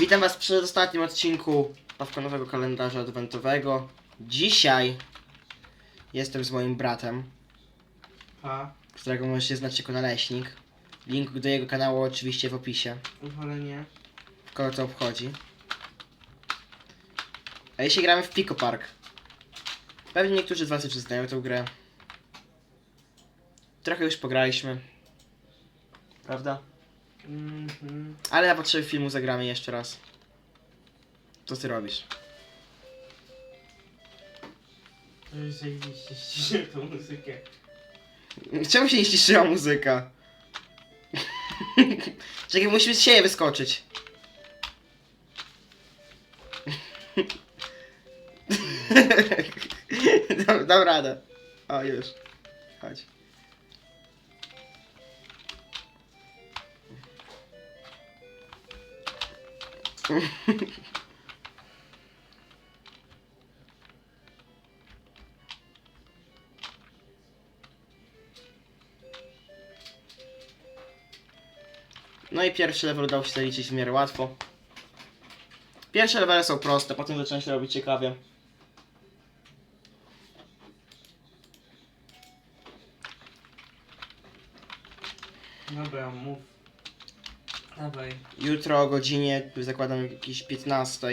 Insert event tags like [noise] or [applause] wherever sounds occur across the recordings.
Witam was w przedostatnim odcinku Pawkonowego kalendarza adwentowego. Dzisiaj jestem z moim bratem, Pa, którego możecie znać jako naleśnik. Link do jego kanału oczywiście w opisie, ale nie. kogo to obchodzi. A dzisiaj gramy w Pico Park. Pewnie niektórzy z was już znają tę grę. Trochę już pograliśmy. Prawda? Mhm. Ale na potrzeby filmu zagramy jeszcze raz. Co ty robisz? To już zajebiście ściszę tą muzykę. Czemu się nie ściszyła muzyka? Czekaj, musimy z siebie wyskoczyć. dam, dam radę. O, już. Chodź. [laughs] No i pierwszy level udało się zaliczyć w miarę łatwo. Pierwsze levele są proste, potem zaczyna się robić ciekawie. Dobra, mów. Dawaj. Jutro o godzinie, zakładam jakieś 15,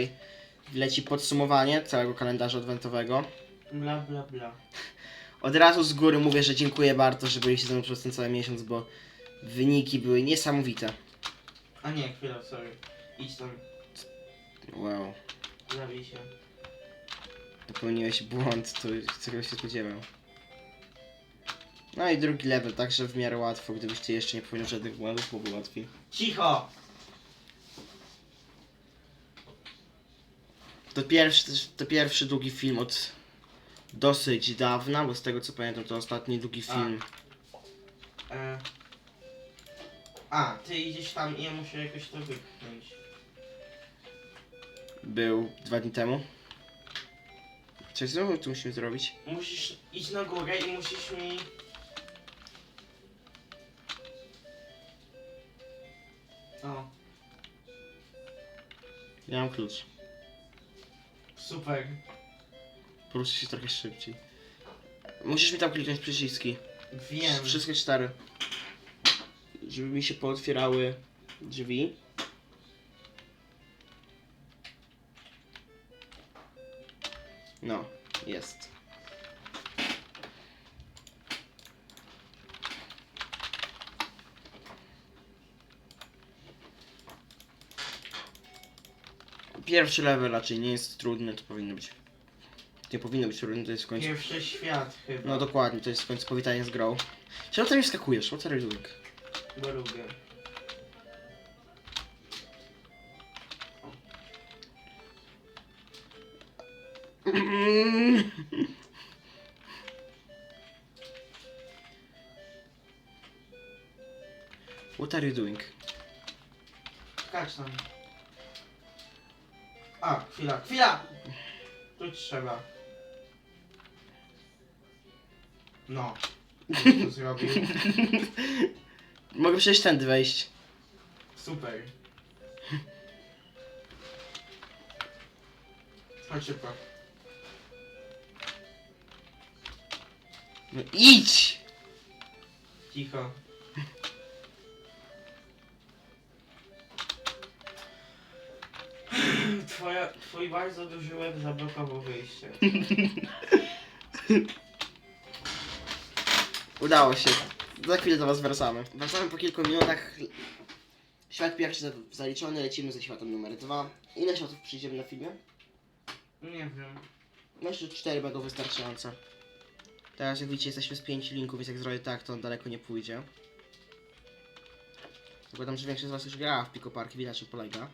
leci podsumowanie całego kalendarza adwentowego. Bla bla bla. Od razu z góry mówię, że dziękuję bardzo, że byliście ze mną przez ten cały miesiąc, bo wyniki były niesamowite. A nie, chwila, sorry. Idź tam, Wow, zabij się. popełniłeś błąd, to czego się spodziewał. No i drugi level, także w miarę łatwo, gdybyście jeszcze nie popełnili żadnych błędów, byłoby łatwiej. Cicho! To pierwszy, to pierwszy długi film od dosyć dawna, bo z tego co pamiętam to ostatni długi A. film E... A, ty idziesz tam i ja muszę jakoś to wypchnąć. był dwa dni temu. Coś znowu tu musimy zrobić? Musisz iść na górę i musisz mi... O, Ja mam klucz. super. Poruszę się trochę szybciej. Musisz mi tam kliknąć przyciski. Wiem. Wszystkie cztery. Żeby mi się pootwierały drzwi. No, jest. Pierwszy level raczej nie jest trudny, to powinno być. Nie powinno być trudny, to jest w końcu. Pierwszy świat chyba. No dokładnie, to jest w końcu powitanie z grą. Czemu tam nie skakujesz? You doing? Bo lubię. What are you doing? Skacz tam. A, chwila, chwila! Tu trzeba. No. To zrobił? [laughs] Mogę przecież tędy wejść. Super. Chodź szybko. No idź! Cicho. Twoja, twój bardzo duży łeb zablokował wyjście. [laughs] Udało się. Za chwilę do was wracamy. Wracamy po kilku minutach. Świat pierwszy za- zaliczony, lecimy ze światem numer dwa. Ile światów przyjdziemy na filmie? Nie wiem. Myślę, że cztery będą wystarczające. Teraz jak widzicie jesteśmy z pięciu linków, więc jak zrobię tak, to on daleko nie pójdzie. Zakładam, że większość z was już grała w Pico Park, widać czym polega.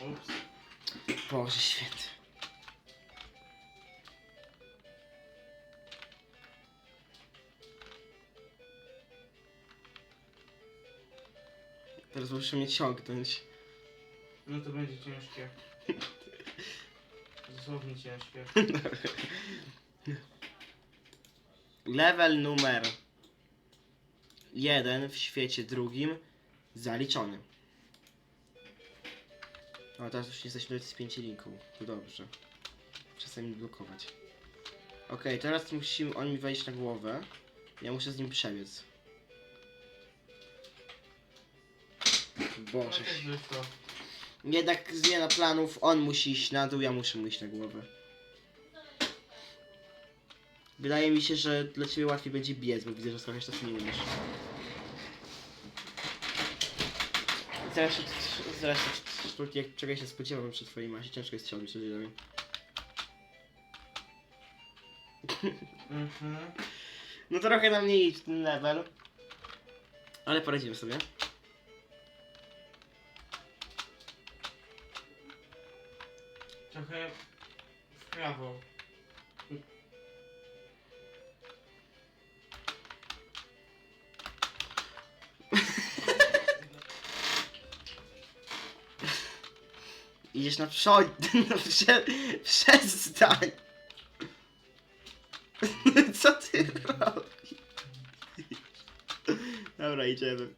Ups. Boże święty. Teraz muszę mnie ciągnąć. No to będzie ciężkie. Dosłownie ciężkie. [laughs] Level numer jeden w świecie drugim zaliczony. O, teraz już jesteśmy z pięciu linką. To dobrze. Przestań mi blokować. Okej, teraz musimy on mi wejść na głowę. Ja muszę z nim przebiec. Boże. Jednak zmiana planów, on musi iść na dół, ja muszę mu iść na głowę. Wydaje mi się, że dla ciebie łatwiej będzie biec, bo widzę, że trochę czasu nie umiesz. Zresztą, zresztą sztuki, jak czego się spodziewam przy twojej masie, ciężko jest odbić od ziemi. Mhm. No trochę nam nie idź ten level. Ale poradzimy sobie. Trochę w prawo. Idziesz na przód, [laughs] no prze, przestań. [laughs] Co ty robisz? Dobra, idziemy.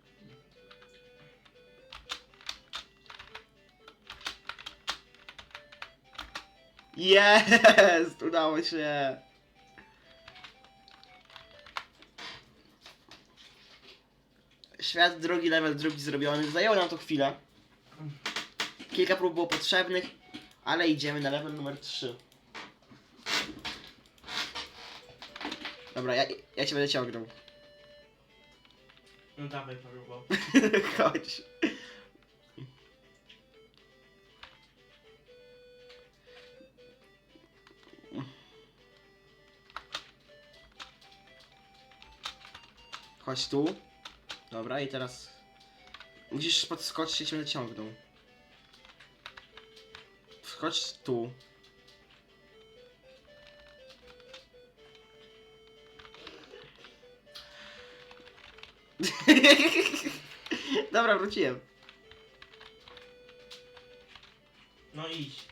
Jest! Udało się! Świat drugi, level drugi zrobiony. Zajęło nam to chwilę. Kilka prób było potrzebnych, ale idziemy na level numer 3. Dobra, ja, ja cię będę ciągnął. No dawaj parubo. [laughs] Chodź. Chodź tu. Dobra, i teraz musisz podskoczyć będę ciągnął. Wchodź tu. [laughs] Dobra, wróciłem. No idź.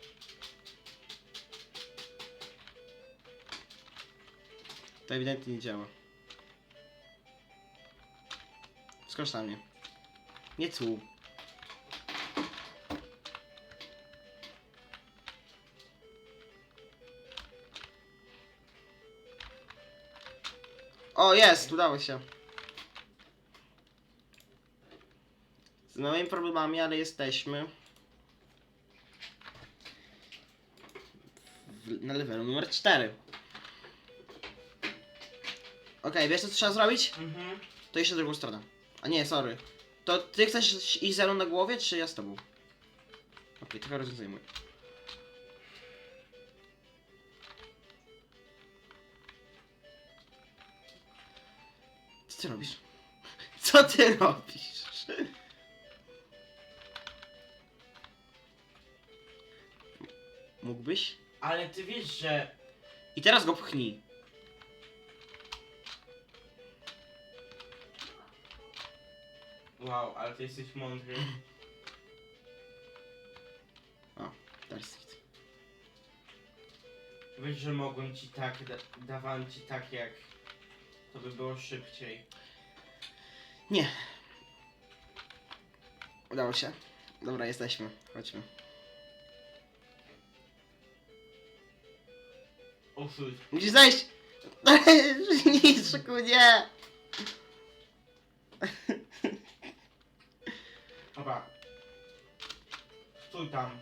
To ewidentnie nie działa. Skocz na mnie. Nie tu. O, jest! Udało się. Z małymi problemami, ale jesteśmy. W, na levelu numer 4. Okej, wiesz co trzeba zrobić? Mhm. To jeszcze drugą stronę. A nie, sorry. To ty chcesz iść ze mną na głowie, czy ja z tobą? Okej, trochę rozwiązujemy. Co ty robisz? Co ty robisz? Mógłbyś? Ale ty wiesz, że... I teraz go pchnij. Wow, ale ty jesteś mądry. Teraz hit. Wiesz, że mogłem ci tak, da dawałem ci tak jak... To by było szybciej. Nie. Udało się. Dobra, jesteśmy. Chodźmy. Oszuć. Musisz zejść! [laughs] Niczku, nie! Dobra. Stój tam.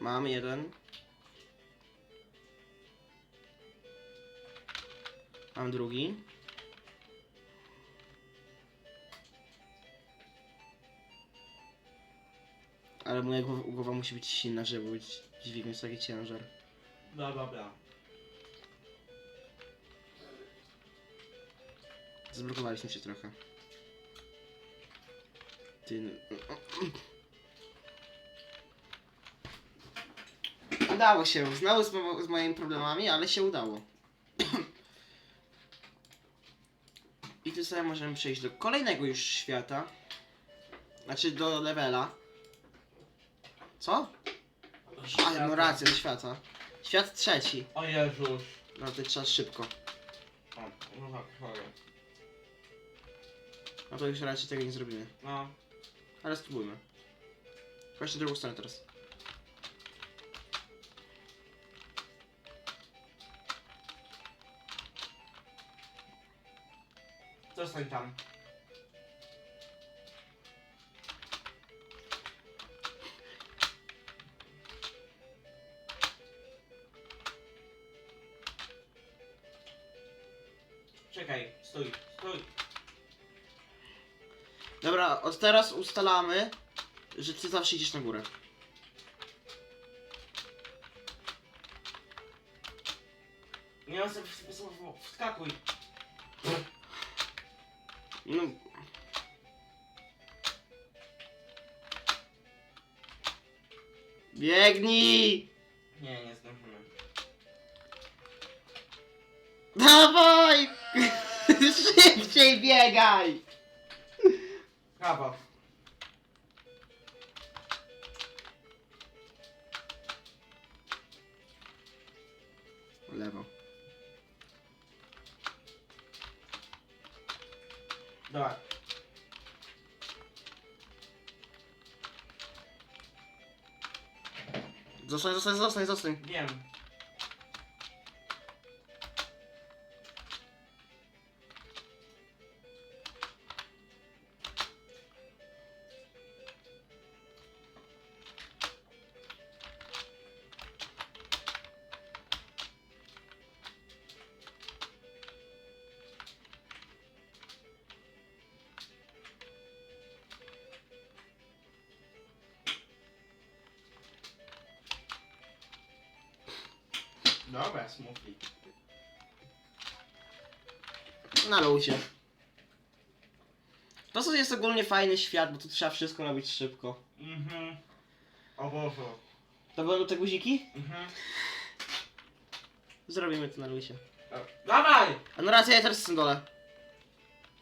Mam jeden. Mam drugi. Ale moja głowa, głowa musi być silna, żeby być dźwignąć taki ciężar. Bla bla bla. Zblokowaliśmy się trochę. Ty... Udało się. Znowu z, mo- z moimi problemami, ale się udało. Tu sobie możemy przejść do kolejnego już świata. Znaczy do levela. Co? A, no rację, do świata. Świat trzeci. O Jezus. No to trzeba szybko. O, no tak, chory. No to już raczej tego nie zrobimy. No. Ale spróbujmy. Właśnie drugą stronę teraz. Zostań tam. Czekaj, stój, stój. Dobra, od teraz ustalamy, że ty zawsze idziesz na górę. Nie mam sobie wskakuj. No. Biegnij! Nie, nie zdążymy. Dawaj! [laughs] Szybciej biegaj! Prawo. Dobra. Zostań, zostań, zostań, zostań. Wiem. Dobra, smutki. Na luzie. To co jest ogólnie fajny świat, bo tu trzeba wszystko robić szybko. Mhm. O Boże. To będą te guziki? Mhm. Zrobimy to na luzie. Dawaj! A no racja, ja teraz jestem dole.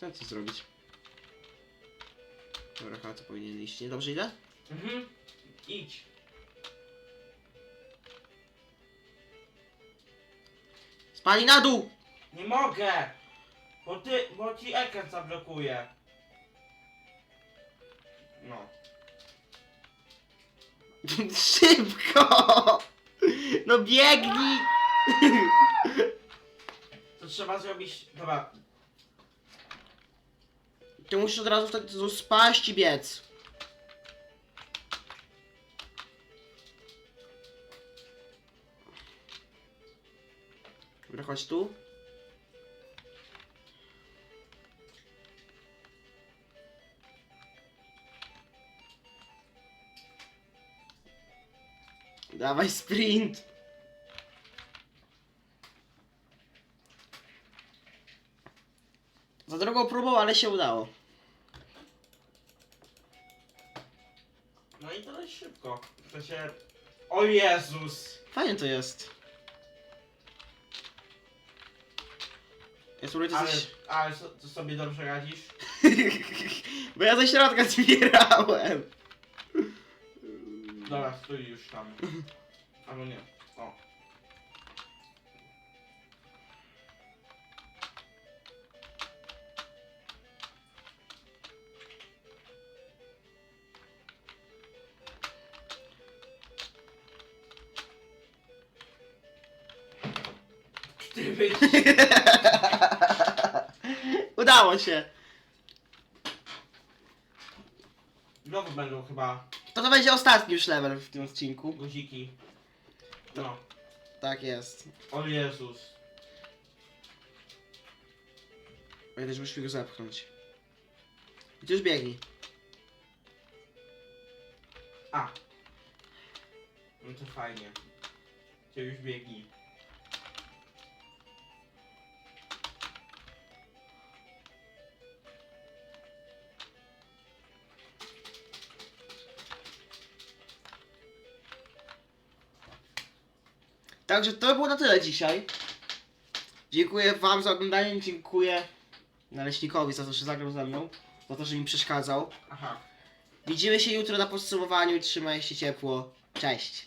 Ten co zrobić? Dobra, chyba to powinien iść. Nie dobrze idę? Mhm. Idź. Spali na dół! Nie mogę! Bo ty, bo ci ekran zablokuje. No. [laughs] Szybko! No biegnij! To trzeba zrobić. Dobra. Ty musisz od razu wtedy tu spaść i biec. Chodź tu. Dawaj sprint! Za drugą próbą, ale się udało. No i to dość szybko. To się. O Jezus! Fajnie to jest. Ja Ale, coś... ale so- to sobie dobrze radzisz? [laughs] Bo ja ze środka zbierałem. Dobra, stój już tam. Albo nie. O. Ty. [laughs] Udało się. Znowu będą chyba To to będzie ostatni już level w tym odcinku. guziki. No. Tak jest. O Jezus. Pamiętaj, żebyś go zepchnąć. I ty już biegnij. A. No to fajnie. Cię już biegnij. Także to było na tyle dzisiaj. Dziękuję wam za oglądanie, dziękuję naleśnikowi za to, że zagrał ze mną, za to, że mi przeszkadzał. Aha. Widzimy się jutro na podsumowaniu i trzymaj się ciepło. Cześć.